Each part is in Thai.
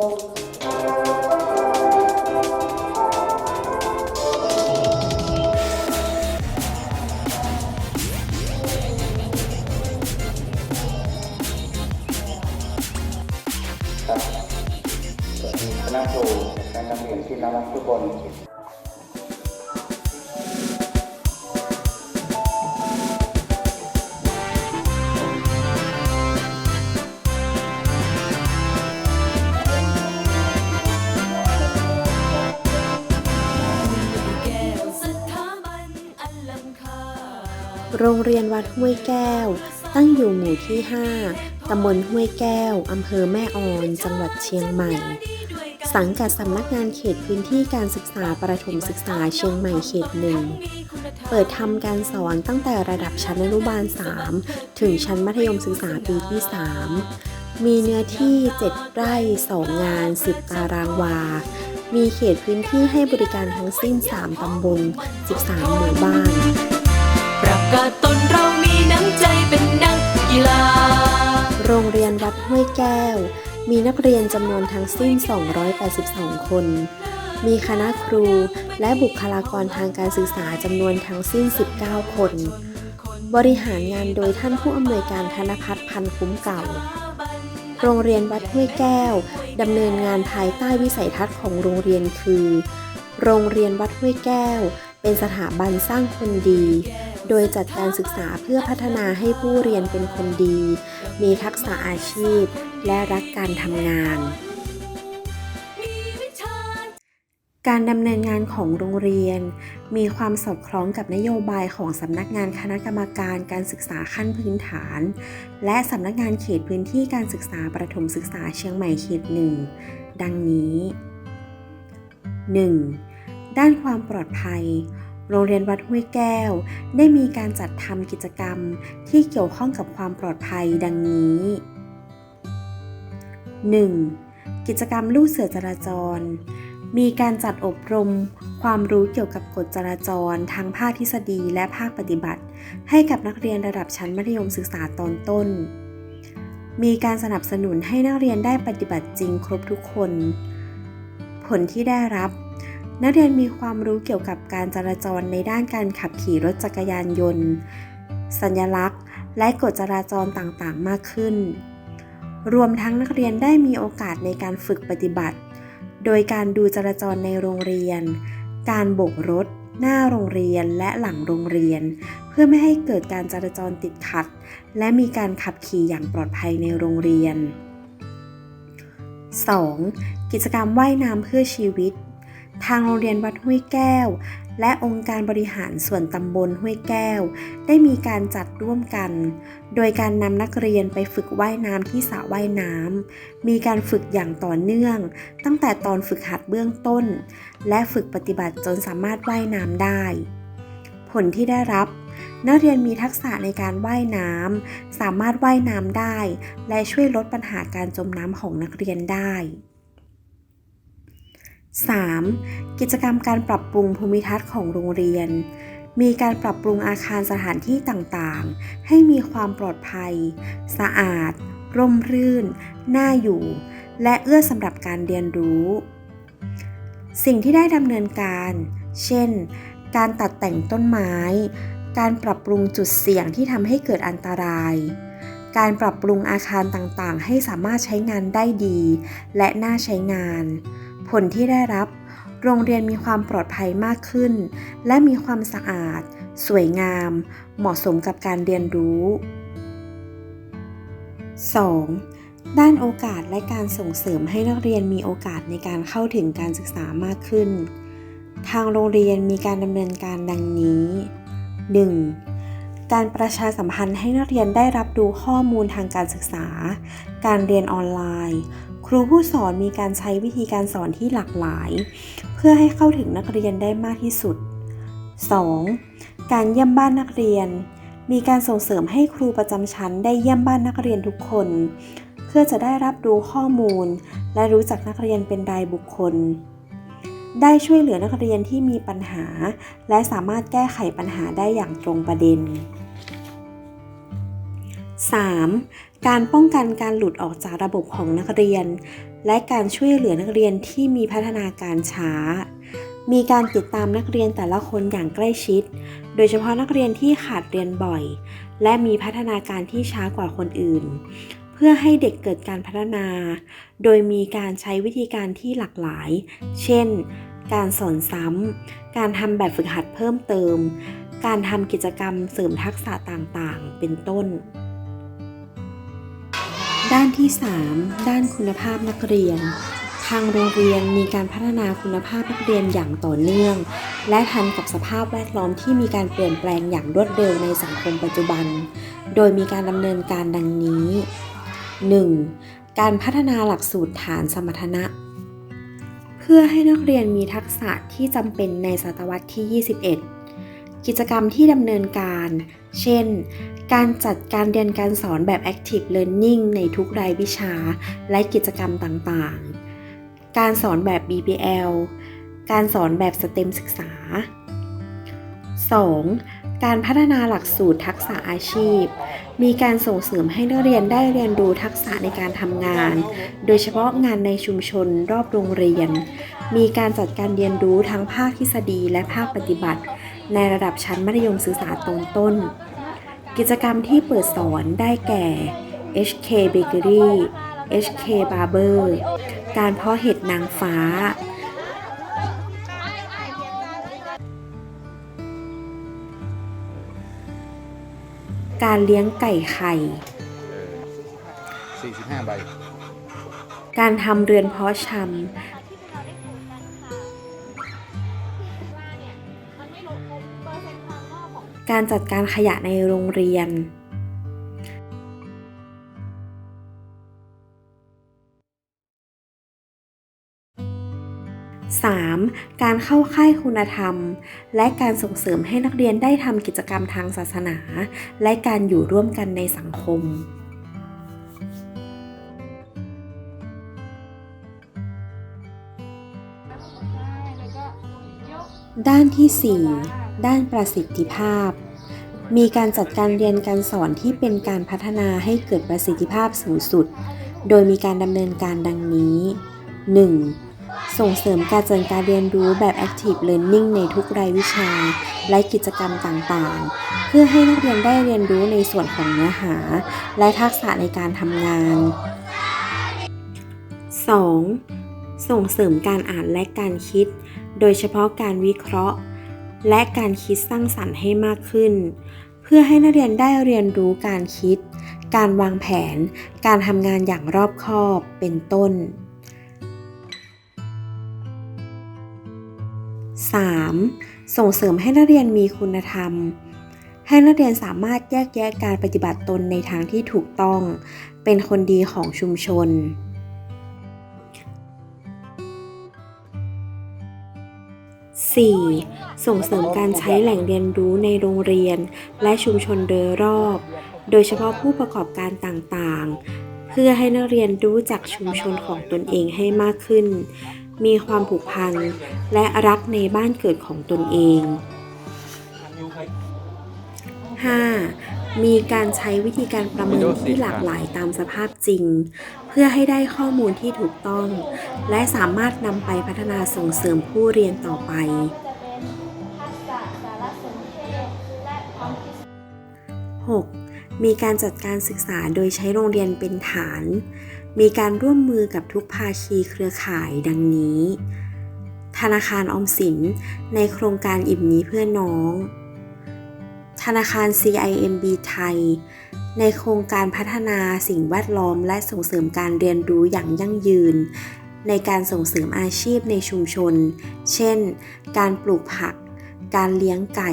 ครับสวัสดีคณะครูและนักเรียนที่น่ารักทุกคน โรงเรียนวัดห้วยแก้ว ตั้งอยู่หมู่ที่ 5 ตำบลห้วยแก้ว อำเภอแม่ออน จังหวัดเชียงใหม่ สังกัดสำนักงานเขตพื้นที่การศึกษาประถมศึกษาเชียงใหม่เขตหนึ่ง เปิดทำการสอนตั้งแต่ระดับชั้นอนุบาล 3 ถึงชั้นมัธยมศึกษาปีที่ 3 มีเนื้อที่ 7 ไร่ 2 งาน 10 ตารางวามีเขตพื้นที่ให้บริการทั้งสิ้น 3 ตำบล 13 หมู่บ้าน กาศตนเรามีน้ำใจเป็นนักกีฬา โรงเรียนวัดห้วยแก้ว มีนักเรียนจำนวนทั้งสิ้น 282 คน มีคณะครูและบุคลากรทางการศึกษาจำนวนทั้งสิ้น 19 คน บริหารงานโดยท่านผู้อำนวยการธนพัฒน์พันคุ้มเก่า โรงเรียนวัดห้วยแก้วดำเนินงานภายใต้วิสัยทัศน์ของโรงเรียนคือ โรงเรียนวัดห้วยแก้ว เป็นสถาบันสร้างคนดี โดยจัดการศึกษาเพื่อพัฒนาให้ผู้เรียนเป็นคนดี มีทักษะอาชีพ และรักการทำงาน การดำเนินงานของโรงเรียน มีความสอดคล้องกับนโยบายของสำนักงานคณะกรรมการการศึกษาขั้นพื้นฐาน และสำนักงานเขตพื้นที่การศึกษาประถมศึกษาเชียงใหม่เขตหนึ่งดังนี้ 1. ด้านความปลอดภัย โรงเรียนวัดห้วยแก้ว ได้มีการจัดทำกิจกรรมที่เกี่ยวข้องกับความปลอดภัยดังนี้ 1. กิจกรรมลูกเสือจราจร มีการจัดอบรม ความรู้เกี่ยวกับกฎจราจรทั้งภาคทฤษฎีและภาคปฏิบัติ ให้กับนักเรียนระดับชั้นมัธยมศึกษาตอนต้น มีการสนับสนุนให้นักเรียนได้ปฏิบัติจริงครบทุกคน ผลที่ได้รับ นักเรียนมีความรู้เกี่ยวกับการจราจรในด้านการขับขี่รถจักรยานยนต์ สัญลักษณ์ และกฎจราจรต่างๆ มากขึ้น รวมทั้งนักเรียนได้มีโอกาสในการฝึกปฏิบัติ โดยการดูจราจรในโรงเรียน การโบกรถ หน้าโรงเรียนและหลังโรงเรียน เพื่อไม่ให้เกิดการจราจรติดขัด และมีการขับขี่อย่างปลอดภัยในโรงเรียน 2. กิจกรรมว่ายน้ำเพื่อชีวิต ทางโรงเรียนวัดห้วยแก้ว และองค์การบริหารส่วนตำบลห้วยแก้ว ได้มีการจัดร่วมกัน โดยการนำนักเรียนไปฝึกว่ายน้ำที่สระว่ายน้ำ มีการฝึกอย่างต่อเนื่อง ตั้งแต่ตอนฝึกหัดเบื้องต้น และฝึกปฏิบัติจนสามารถว่ายน้ำได้ ผลที่ได้รับ นักเรียนมีทักษะในการว่ายน้ำ สามารถว่ายน้ำได้ และช่วยลดปัญหาการจมน้ำของนักเรียนได้ 3. กิจกรรมการปรับปรุงภูมิทัศน์ของโรงเรียน มีการปรับปรุงอาคารสถานที่ต่างๆ ให้มีความปลอดภัย สะอาด ร่มรื่น น่าอยู่ และเอื้อสำหรับการเรียนรู้ สิ่งที่ได้ดำเนินการ เช่น การตัดแต่งต้นไม้ การปรับปรุงจุดเสี่ยงที่ทำให้เกิดอันตราย การปรับปรุงอาคารต่างๆ ให้สามารถใช้งานได้ดี และน่าใช้งาน ผลที่ได้รับ โรงเรียนมีความปลอดภัยมากขึ้น และมีความสะอาด สวยงาม เหมาะสมกับการเรียนรู้ 2. ด้านโอกาสและการส่งเสริมให้นักเรียนมีโอกาสในการเข้าถึงการศึกษามากขึ้น ทางโรงเรียนมีการดำเนินการดังนี้ 1. การประชาสัมพันธ์ให้นักเรียนได้รับรู้ข้อมูลทางการศึกษา การเรียนออนไลน์ รูผู้สอนมีการใช้วิธีการสอนที่หลากหลาย เพื่อให้เข้าถึงนักเรียนได้มากที่สุด 2. การเยี่ยมบ้านนักเรียน มีการส่งเสริมให้ครูประจำชั้นได้เยี่ยมบ้านนักเรียนทุกคน เพื่อจะได้รับรู้ข้อมูล และรู้จักนักเรียนเป็นรายบุคคล ได้ช่วยเหลือนักเรียนที่มีปัญหา และสามารถแก้ไขปัญหาได้อย่างตรงประเด็น 3. การป้องกันการหลุดออกจากระบบของนักเรียน และการช่วยเหลือนักเรียนที่มีพัฒนาการช้า มีการติดตามนักเรียนแต่ละคนอย่างใกล้ชิด โดยเฉพาะนักเรียนที่ขาดเรียนบ่อย และมีพัฒนาการที่ช้ากว่าคนอื่น เพื่อให้เด็กเกิดการพัฒนา โดยมีการใช้วิธีการที่หลากหลาย เช่น การสอนซ้ำ การทำแบบฝึกหัดเพิ่มเติม การทำกิจกรรมเสริมทักษะต่างๆ เป็นต้น ด้านที่ 3 ด้านคุณภาพนักเรียน ทางโรงเรียนมีการพัฒนาคุณภาพนักเรียนอย่างต่อเนื่อง และทันกับสภาพแวดล้อมที่มีการเปลี่ยนแปลงอย่างรวดเร็วในสังคมปัจจุบัน โดยมีการดำเนินการดังนี้ 1. การพัฒนาหลักสูตรฐานสมรรถนะ เพื่อให้นักเรียนมีทักษะที่จำเป็นในศตวรรษที่ 21 กิจกรรมที่ดำเนินการ เช่น การจัดการเรียนการสอนแบบ Active Learning ในทุกรายวิชา และกิจกรรมต่างๆ การสอนแบบ BBL การสอนแบบ STEM ศึกษา 2. การพัฒนาหลักสูตรทักษะอาชีพ มีการส่งเสริมให้นักเรียนได้เรียนรู้ทักษะในการทำงาน โดยเฉพาะงานในชุมชนรอบโรงเรียน มีการจัดการเรียนรู้ทั้งภาคทฤษฎีและภาคปฏิบัติ ในระดับชั้นมัธยมศึกษาตอนต้น กิจกรรมที่เปิดสอนได้แก่ HK Bakery HK Barber การเพาะเห็ดนางฟ้า การเลี้ยงไก่ไข่ 45ใบ การทำเรือนเพาะชำ การจัดการขยะในโรงเรียน 3. การเข้าค่ายคุณธรรม และการส่งเสริมให้นักเรียนได้ทำกิจกรรมทางศาสนา และการอยู่ร่วมกันในสังคม ด้านที่ 4 ด้านประสิทธิภาพ มีการจัดการเรียนการสอนที่เป็นการพัฒนาให้เกิดประสิทธิภาพสูงสุด โดยมีการดำเนินการดังนี้ 1. ส่งเสริมการจัดการเรียนรู้แบบ Active Learning ในทุกรายวิชา และกิจกรรมต่างๆ เพื่อให้นักเรียนได้เรียนรู้ในส่วนของเนื้อหา และทักษะในการทำงาน 2. ส่งเสริมการอ่านและการคิด โดยเฉพาะการวิเคราะห์ และการคิดสร้างสรรค์ให้มากขึ้น เพื่อให้นักเรียนได้เรียนรู้การคิด การวางแผน การทำงานอย่างรอบคอบเป็นต้น 3. ส่งเสริมให้นักเรียนมีคุณธรรม ให้นักเรียนสามารถแยกแยะการปฏิบัติตนในทางที่ถูกต้อง เป็นคนดีของชุมชน 4. ส่งเสริมการใช้แหล่งเรียนรู้ในโรงเรียน และชุมชนโดยรอบ โดยเฉพาะผู้ประกอบการต่างๆ เพื่อให้นักเรียนรู้จักชุมชนของตนเองให้มากขึ้น มีความผูกพันและรักในบ้านเกิดของตนเอง 5. มีการใช้วิธีการประเมินที่หลากหลายตามสภาพจริง เพื่อให้ได้ข้อมูลที่ถูกต้อง และสามารถนำไปพัฒนาส่งเสริมผู้เรียนต่อไป 6. มีการจัดการศึกษาโดยใช้โรงเรียนเป็นฐาน มีการร่วมมือกับทุกภาคีเครือข่ายดังนี้ ธนาคารออมสินในโครงการอิ่มนี้เพื่อน้อง ธนาคาร CIMB ไทย ในโครงการพัฒนาสิ่งแวดล้อมและส่งเสริมการเรียนรู้อย่างยั่งยืน ในการส่งเสริมอาชีพในชุมชน เช่น การปลูกผัก การเลี้ยงไก่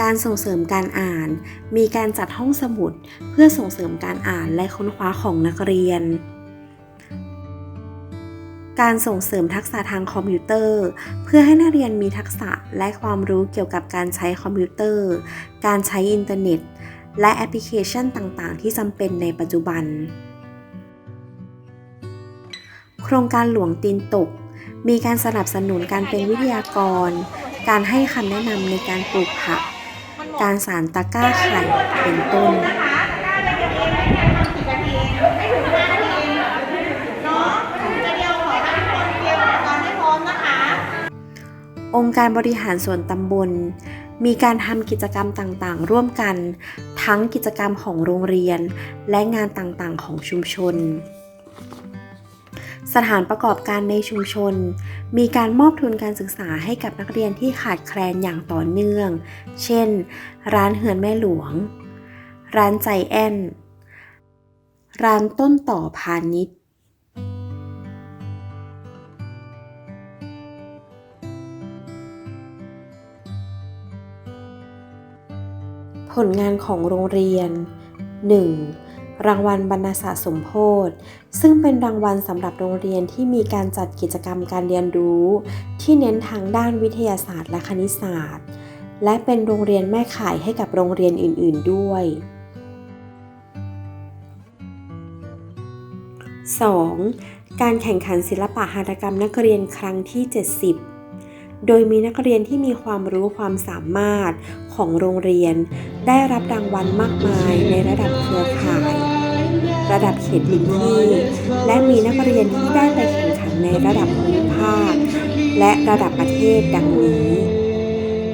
การส่งเสริมการอ่าน มีการจัดห้องสมุดเพื่อส่งเสริมการอ่านและค้นคว้าของนักเรียน การส่งเสริมทักษะทางคอมพิวเตอร์ เพื่อให้นักเรียนมีทักษะและความรู้เกี่ยวกับการใช้คอมพิวเตอร์ การใช้อินเทอร์เน็ต และแอปพลิเคชันต่างๆ ที่จำเป็นในปัจจุบัน โครงการหลวงตีนตก มีการสนับสนุนการเป็นวิทยากร การให้คำแนะนำในการปลูกผัก การสารตะกร้าไข่เป็นต้น องค์การบริหารส่วนตำบล มีการทำกิจกรรมต่างๆ ร่วมกัน ทั้งกิจกรรมของโรงเรียน และงานต่างๆ ของชุมชน สถานประกอบการในชุมชน มีการมอบทุนการศึกษาให้กับนักเรียนที่ขาดแคลนอย่างต่อเนื่อง เช่น ร้านเหือนแม่หลวง ร้านใจแอนร้านต้นต่อพาณิชย์ ผลงานของโรงเรียน 1. รางวัลบรรณาศาสตร์สมโพธซึ่งเป็นรางวัลสำหรับโรงเรียนที่มีการจัดกิจกรรมการเรียนรู้ ที่เน้นทางด้านวิทยาศาสตร์และคณิตศาสตร์ และเป็นโรงเรียนแม่ข่ายให้กับโรงเรียนอื่น ๆ ด้วย 2. การแข่งขันศิลปะหัตถกรรมนักเรียนครั้งที่ 70 โดยมีนักเรียนที่มีความรู้ความสามารถ ของโรงเรียน ได้รับรางวัลมากมายในระดับเครือข่าย ระดับเขตพื้นที่ และมีนักเรียนที่ได้ไปแข่งขันในระดับภูมิภาค และระดับประเทศดังนี้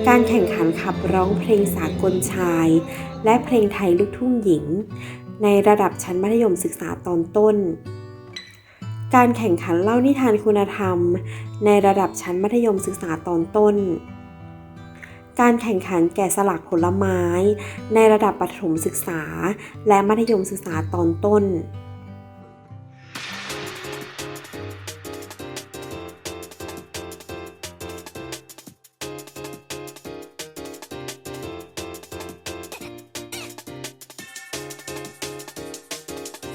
การแข่งขันขับร้องเพลงสากลชาย และเพลงไทยลูกทุ่งหญิง ในระดับชั้นมัธยมศึกษาตอนต้นการแข่งขันเล่านิทานคุณธรรม ในระดับชั้นมัธยมศึกษาตอนต้น การแข่งขันแกะสลักผลไม้ ในระดับประถมศึกษา และมัธยมศึกษาตอนต้น